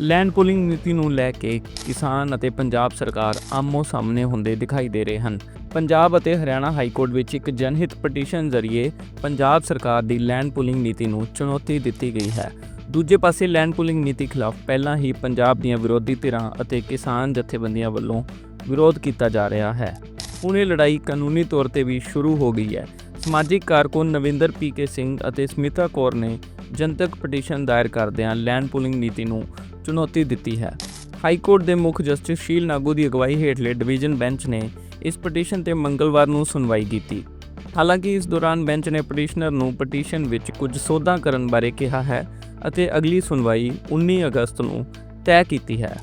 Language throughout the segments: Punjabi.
ਲੈਂਡ ਪੂਲਿੰਗ ਨੀਤੀ ਨੂੰ ਲੈ ਕੇ ਕਿਸਾਨ ਅਤੇ ਪੰਜਾਬ ਸਰਕਾਰ ਆਮੋ ਸਾਹਮਣੇ ਹੁੰਦੇ ਦਿਖਾਈ ਦੇ ਰਹੇ ਹਨ। ਪੰਜਾਬ ਅਤੇ ਹਰਿਆਣਾ ਹਾਈ ਕੋਰਟ ਵਿੱਚ ਇੱਕ ਜਨਹਿਤ ਪਟੀਸ਼ਨ ਜ਼ਰੀਏ ਪੰਜਾਬ ਸਰਕਾਰ ਦੀ ਲੈਂਡ ਪੂਲਿੰਗ ਨੀਤੀ ਨੂੰ ਚੁਣੌਤੀ ਦਿੱਤੀ ਗਈ ਹੈ। ਦੂਜੇ ਪਾਸੇ ਲੈਂਡ ਪੂਲਿੰਗ ਨੀਤੀ ਖਿਲਾਫ ਪਹਿਲਾਂ ਹੀ ਪੰਜਾਬ ਦੀਆਂ ਵਿਰੋਧੀ ਧਿਰਾਂ ਅਤੇ ਕਿਸਾਨ ਜਥੇਬੰਦੀਆਂ ਵੱਲੋਂ ਵਿਰੋਧ ਕੀਤਾ ਜਾ ਰਿਹਾ ਹੈ। ਹੁਣ ਇਹ ਲੜਾਈ ਕਾਨੂੰਨੀ ਤੌਰ ਤੇ ਵੀ ਸ਼ੁਰੂ ਹੋ ਗਈ ਹੈ। ਸਮਾਜਿਕ ਕਾਰਕੁਨ ਨਵਿੰਦਰ ਪੀਕੇ ਸਿੰਘ ਅਤੇ ਸਮਿਤਾ ਕੌਰ ਨੇ ਜਨਤਕ ਪਟੀਸ਼ਨ ਦਾਇਰ ਕਰਦਿਆਂ ਲੈਂਡ ਪੂਲਿੰਗ ਨੀਤੀ ਨੂੰ ਚੁਣੌਤੀ ਦਿੱਤੀ ਹੈ। ਹਾਈ ਕੋਰਟ ਦੇ ਮੁੱਖ ਜਸਟਿਸ ਸ਼ੀਲ ਨਾਗੂ ਦੀ ਅਗਵਾਈ ਹੇਠਲੇ ਡਿਵੀਜ਼ਨ ਬੈਂਚ ਨੇ ਇਸ ਪਟੀਸ਼ਨ ਤੇ ਮੰਗਲਵਾਰ ਨੂੰ ਸੁਣਵਾਈ ਕੀਤੀ। ਹਾਲਾਂਕਿ ਇਸ ਦੌਰਾਨ ਬੈਂਚ ਨੇ ਪਟੀਸ਼ਨਰ ਨੂੰ ਪਟੀਸ਼ਨ ਵਿੱਚ ਕੁਝ ਸੋਧਾਂ ਕਰਨ ਬਾਰੇ ਕਿਹਾ ਹੈ ਅਤੇ ਅਗਲੀ ਸੁਣਵਾਈ 19 ਅਗਸਤ ਨੂੰ ਤੈਅ ਕੀਤੀ ਹੈ।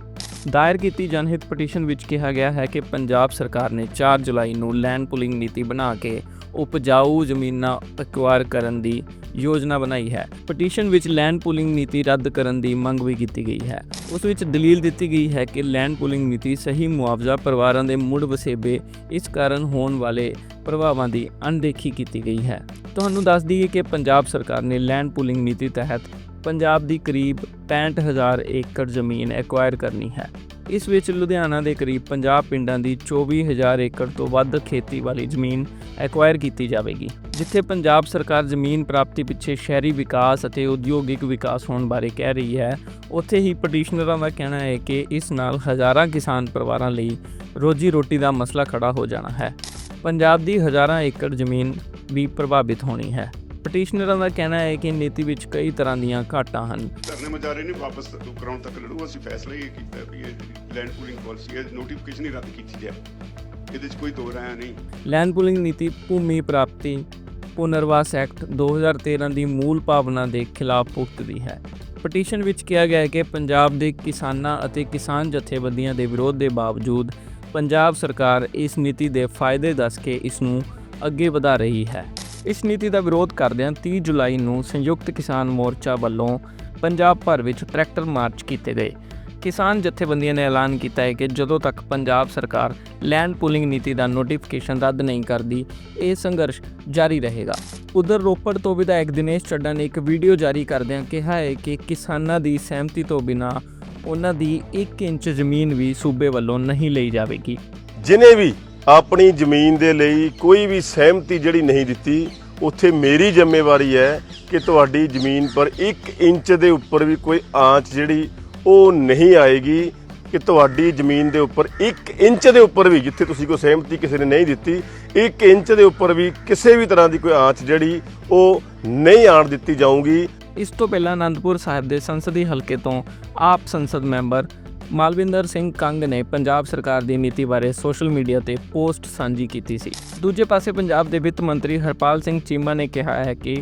ਦਾਇਰ ਕੀਤੀ ਜਨਹਿਤ ਪਟੀਸ਼ਨ ਵਿੱਚ ਕਿਹਾ ਗਿਆ ਹੈ ਕਿ ਪੰਜਾਬ ਸਰਕਾਰ ਨੇ 4 ਜੁਲਾਈ ਨੂੰ ਲੈਂਡ ਪੁਲਿੰਗ ਨੀਤੀ ਬਣਾ ਕੇ ਉਪਜਾਊ ਜ਼ਮੀਨਾਂ ਅਕਵਾਇਰ ਕਰਨ ਦੀ ਯੋਜਨਾ ਬਣਾਈ ਹੈ। ਪਟੀਸ਼ਨ ਵਿੱਚ ਲੈਂਡ ਪੁਲਿੰਗ ਨੀਤੀ ਰੱਦ ਕਰਨ ਦੀ ਮੰਗ ਵੀ ਕੀਤੀ ਗਈ ਹੈ। ਉਸ ਵਿੱਚ ਦਲੀਲ ਦਿੱਤੀ ਗਈ ਹੈ ਕਿ ਲੈਂਡ ਪੁਲਿੰਗ ਨੀਤੀ ਸਹੀ ਮੁਆਵਜ਼ਾ ਪਰਿਵਾਰਾਂ ਦੇ ਮੁੜ ਵਸੇਬੇ, ਇਸ ਕਾਰਨ ਹੋਣ ਵਾਲੇ ਪ੍ਰਭਾਵਾਂ ਦੀ ਅਣਦੇਖੀ ਕੀਤੀ ਗਈ ਹੈ। ਤੁਹਾਨੂੰ ਦੱਸ ਦਈਏ ਕਿ ਪੰਜਾਬ ਸਰਕਾਰ ਨੇ ਲੈਂਡ ਪੁਲਿੰਗ ਨੀਤੀ ਤਹਿਤ ਪੰਜਾਬ ਦੀ ਕਰੀਬ 65000 ਏਕੜ ਜ਼ਮੀਨ ਐਕਵਾਇਰ ਕਰਨੀ ਹੈ। ਇਸ ਵਿੱਚ ਲੁਧਿਆਣਾ ਦੇ ਕਰੀਬ 50 ਪਿੰਡਾਂ ਦੀ 24000 ਏਕੜ ਤੋਂ ਵੱਧ ਖੇਤੀ ਵਾਲੀ ਜ਼ਮੀਨ ਐਕਵਾਇਰ ਕੀਤੀ ਜਾਵੇਗੀ, ਜਿੱਥੇ ਪੰਜਾਬ ਸਰਕਾਰ ਜ਼ਮੀਨ ਪ੍ਰਾਪਤੀ ਪਿੱਛੇ ਸ਼ਹਿਰੀ ਵਿਕਾਸ ਅਤੇ ਉਦਯੋਗਿਕ ਵਿਕਾਸ ਹੋਣ ਬਾਰੇ ਕਹਿ ਰਹੀ ਹੈ। ਉੱਥੇ ਹੀ ਪਟੀਸ਼ਨਰਾਂ ਦਾ ਕਹਿਣਾ ਹੈ ਕਿ ਇਸ ਨਾਲ ਹਜ਼ਾਰਾਂ ਕਿਸਾਨ ਪਰਿਵਾਰਾਂ ਲਈ ਰੋਜੀ ਰੋਟੀ ਦਾ ਮਸਲਾ ਖੜਾ ਹੋ ਜਾਣਾ ਹੈ। ਪੰਜਾਬ ਦੀ ਹਜ਼ਾਰਾਂ ਏਕੜ ਜ਼ਮੀਨ ਵੀ ਪ੍ਰਭਾਵਿਤ ਹੋਣੀ ਹੈ। ਪਟੀਸ਼ਨਰਾਂ ਦਾ ਕਹਿਣਾ ਹੈ ਕਿ ਨੀਤੀ ਵਿੱਚ ਕਈ ਤਰ੍ਹਾਂ ਦੀਆਂ ਘਾਟਾਂ ਹਨ। ਧਰਨੇ ਮੁਜ਼ਾਹਰੇ ਨਹੀਂ ਵਾਪਸ ਕਰਾਉਣ ਤੱਕ ਲੜੂ। ਅਸੀਂ ਫੈਸਲਾ ਇਹ ਕੀਤਾ ਵੀ ਇਹ ਲੈਂਡ ਪੂਲਿੰਗ ਪਾਲਿਸੀ ਹੈ ਨੋਟੀਫਿਕੇਸ਼ਨ ਹੀ ਰੱਦ ਕੀਤੀ ਜਾਏ। ਇਹਦੇ 'ਚ ਕੋਈ ਦੋ ਰਾਇਆ ਨਹੀਂ। ਲੈਂਡ ਪੂਲਿੰਗ ਨੀਤੀ ਭੂਮੀ ਪ੍ਰਾਪਤੀ ਪੁਨਰਵਾਸ ਐਕਟ 2013 ਦੀ ਮੂਲ ਭਾਵਨਾ ਦੇ ਖਿਲਾਫ ਭੁਗਤਦੀ ਹੈ। ਪਟੀਸ਼ਨ ਵਿੱਚ ਕਿਹਾ ਗਿਆ ਹੈ ਕਿ ਪੰਜਾਬ ਦੇ ਕਿਸਾਨਾਂ ਅਤੇ ਕਿਸਾਨ ਜਥੇਬੰਦੀਆਂ ਦੇ ਵਿਰੋਧ ਦੇ ਬਾਵਜੂਦ ਪੰਜਾਬ ਸਰਕਾਰ ਇਸ ਨੀਤੀ ਦੇ ਫਾਇਦੇ ਦੱਸ ਕੇ ਇਸ ਨੂੰ ਅੱਗੇ ਵਧਾ ਰਹੀ ਹੈ। ਇਸ ਨੀਤੀ ਦਾ ਵਿਰੋਧ ਕਰਦਿਆਂ 30 ਜੁਲਾਈ ਨੂੰ ਸੰਯੁਕਤ ਕਿਸਾਨ ਮੋਰਚਾ ਵੱਲੋਂ ਪੰਜਾਬ ਭਰ ਵਿੱਚ ਟਰੈਕਟਰ ਮਾਰਚ ਕੀਤੇ ਗਏ। ਕਿਸਾਨ ਜਥੇਬੰਦੀਆਂ ਨੇ ਐਲਾਨ ਕੀਤਾ ਹੈ ਕਿ ਜਦੋਂ ਤੱਕ ਪੰਜਾਬ ਸਰਕਾਰ ਲੈਂਡ ਪੂਲਿੰਗ ਨੀਤੀ ਦਾ ਨੋਟੀਫਿਕੇਸ਼ਨ ਰੱਦ ਨਹੀਂ ਕਰਦੀ, ਇਹ ਸੰਘਰਸ਼ ਜਾਰੀ ਰਹੇਗਾ। ਉਧਰ ਰੋਪੜ ਤੋਂ ਵਿਧਾਇਕ ਦਿਨੇਸ਼ ਚੱਡਾ ਨੇ ਇੱਕ ਵੀਡੀਓ ਜਾਰੀ ਕਰਦਿਆਂ ਕਿਹਾ ਹੈ ਕਿ ਕਿਸਾਨਾਂ ਦੀ ਸਹਿਮਤੀ ਤੋਂ ਬਿਨਾਂ ਉਹਨਾਂ ਦੀ 1 ਇੰਚ ਜ਼ਮੀਨ ਵੀ ਸੂਬੇ ਵੱਲੋਂ ਨਹੀਂ ਲਈ ਜਾਵੇਗੀ। ਜਿਨੇ ਵੀ ਆਪਣੀ ਜ਼ਮੀਨ ਦੇ ਲਈ ਕੋਈ ਵੀ ਸਹਿਮਤੀ ਜਿਹੜੀ ਨਹੀਂ ਦਿੱਤੀ, ਉੱਥੇ ਮੇਰੀ ਜ਼ਿੰਮੇਵਾਰੀ ਹੈ ਕਿ ਤੁਹਾਡੀ ਜ਼ਮੀਨ ਪਰ 1 ਇੰਚ ਦੇ ਉੱਪਰ ਵੀ ਕੋਈ ਆਂਚ ਜਿਹੜੀ ਉਹ ਨਹੀਂ ਆਏਗੀ, ਕਿ ਤੁਹਾਡੀ ਜ਼ਮੀਨ ਦੇ ਉੱਪਰ 1 ਇੰਚ ਦੇ ਉੱਪਰ ਵੀ, ਜਿੱਥੇ ਤੁਸੀਂ ਕੋਈ ਸਹਿਮਤੀ ਕਿਸੇ ਨੇ ਨਹੀਂ ਦਿੱਤੀ 1 ਇੰਚ ਦੇ ਉੱਪਰ ਵੀ ਕਿਸੇ ਵੀ ਤਰ੍ਹਾਂ ਦੀ ਕੋਈ ਆਂਚ ਜਿਹੜੀ ਉਹ ਨਹੀਂ ਆਣ ਦਿੱਤੀ ਜਾਊਗੀ। ਇਸ ਤੋਂ ਪਹਿਲਾਂ ਅਨੰਦਪੁਰ ਸਾਹਿਬ ਦੇ ਸੰਸਦੀ ਹਲਕੇ ਤੋਂ ਆਪ ਸੰਸਦ ਮੈਂਬਰ ਮਾਲਵਿੰਦਰ ਸਿੰਘ ਕੰਗ ਨੇ ਪੰਜਾਬ ਸਰਕਾਰ ਦੀ ਨੀਤੀ ਬਾਰੇ ਸੋਸ਼ਲ ਮੀਡੀਆ ਤੇ ਪੋਸਟ ਸਾਂਝੀ ਕੀਤੀ ਸੀ। ਦੂਜੇ ਪਾਸੇ ਪੰਜਾਬ ਦੇ ਵਿੱਤ ਮੰਤਰੀ ਹਰਪਾਲ ਸਿੰਘ ਚੀਮਾ ਨੇ ਕਿਹਾ ਹੈ ਕਿ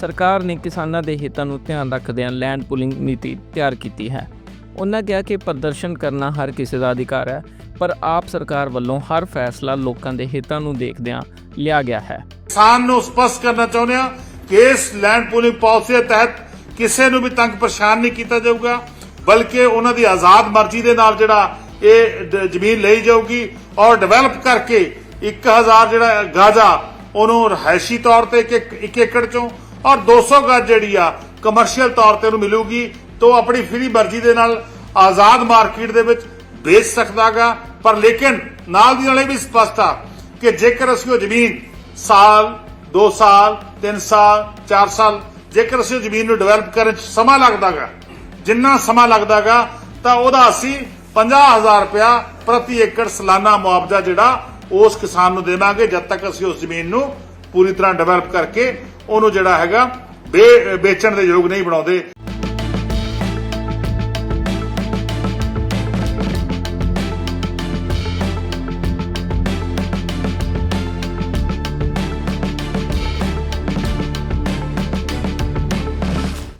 ਸਰਕਾਰ ਨੇ ਕਿਸਾਨਾਂ ਦੇ ਹਿੱਤਾਂ ਨੂੰ ਧਿਆਨ ਰੱਖਦਿਆਂ ਲੈਂਡ ਪੁਲਿੰਗ ਨੀਤੀ ਤਿਆਰ ਕੀਤੀ ਹੈ। ਉਹਨਾਂ ਕਿਹਾ ਕਿ ਪ੍ਰਦਰਸ਼ਨ ਕਰਨਾ ਹਰ ਕਿਸੇ ਦਾ ਅਧਿਕਾਰ ਹੈ, ਪਰ ਆਪ ਸਰਕਾਰ ਵੱਲੋਂ ਹਰ ਫੈਸਲਾ ਲੋਕਾਂ ਦੇ ਹਿੱਤਾਂ ਨੂੰ ਦੇਖਦਿਆਂ ਲਿਆ ਗਿਆ ਹੈ। ਕਿਸਾਨ ਨੂੰ ਸਪਸ਼ਟ ਕਰਨਾ ਚਾਹੁੰਦੇ ਹਾਂ ਕਿ ਇਸ ਲੈਂਡ ਪੂਲਿੰਗ ਪਾਲਿਸੀ ਦੇ ਤਹਿਤ ਕਿਸੇ ਨੂੰ ਵੀ ਤੰਗ ਪਰੇਸ਼ਾਨ ਨਹੀਂ ਕੀਤਾ ਜਾਊਗਾ। ਬਲਕਿ ਉਹਨਾਂ ਦੀ ਆਜ਼ਾਦ ਮਰਜ਼ੀ ਦੇ ਨਾਲ ਜਿਹੜਾ ਇਹ ਜ਼ਮੀਨ ਲਈ ਜਾਊਗੀ ਔਰ ਡਿਵੈਲਪ ਕਰਕੇ 1000 ਜਿਹੜਾ ਗਾਜਾ ਉਹਨੂੰ ਰਹਾਇਸ਼ੀ ਤੌਰ ਤੇ ਇੱਕ ਏਕੜ ਚੋਂ ਔਰ 200 ਗਜ ਜਿਹੜੀ ਆ ਕਮਰਸ਼ੀਅਲ ਤੌਰ ਤੇ ਉਹਨੂੰ ਮਿਲੂਗੀ ਤੋਂ ਆਪਣੀ ਫ੍ਰੀ ਮਰਜ਼ੀ ਦੇ ਨਾਲ ਆਜ਼ਾਦ ਮਾਰਕੀਟ ਦੇ ਵਿੱਚ ਵੇਚ ਸਕਦਾਗਾ। ਪਰ ਲੇਕਿਨ ਨਾਲ ਦੀ ਨਾਲ ਇਹ ਵੀ ਸਪਸ਼ਟ ਆ ਕਿ ਜੇਕਰ ਅਸੀਂ ਉਹ ਜ਼ਮੀਨ ਸਾਲ 2 ਸਾਲ 3 ਸਾਲ 4 ਸਾਲ ਜੇਕਰ ਅਸੀਂ ਉਹ ਜ਼ਮੀਨ ਨੂੰ ਡਿਵੈਲਪ ਕਰਨ 'ਚ ਸਮਾਂ ਲੱਗਦਾਗਾ ਜਿੰਨਾ ਸਮਾਂ ਲੱਗਦਾਗਾ, ਤਾਂ ਉਹਦਾ ਅਸੀਂ 50000 ਰੁਪਇਆ ਪ੍ਰਤੀ ਏਕੜ ਸਾਲਾਨਾ ਮੁਆਵਜ਼ਾ ਜਿਹੜਾ ਉਸ ਕਿਸਾਨ ਨੂੰ ਦੇਵਾਂਗੇ, ਜਦ ਤੱਕ ਅਸੀਂ ਉਸ ਜ਼ਮੀਨ ਨੂੰ ਪੂਰੀ ਤਰ੍ਹਾਂ ਡਿਵੈਲਪ ਕਰਕੇ ਉਹਨੂੰ ਜਿਹੜਾ ਹੈਗਾ ਵੇਚਣ ਦੇ ਯੋਗ ਨਹੀਂ ਬਣਾਉਂਦੇ।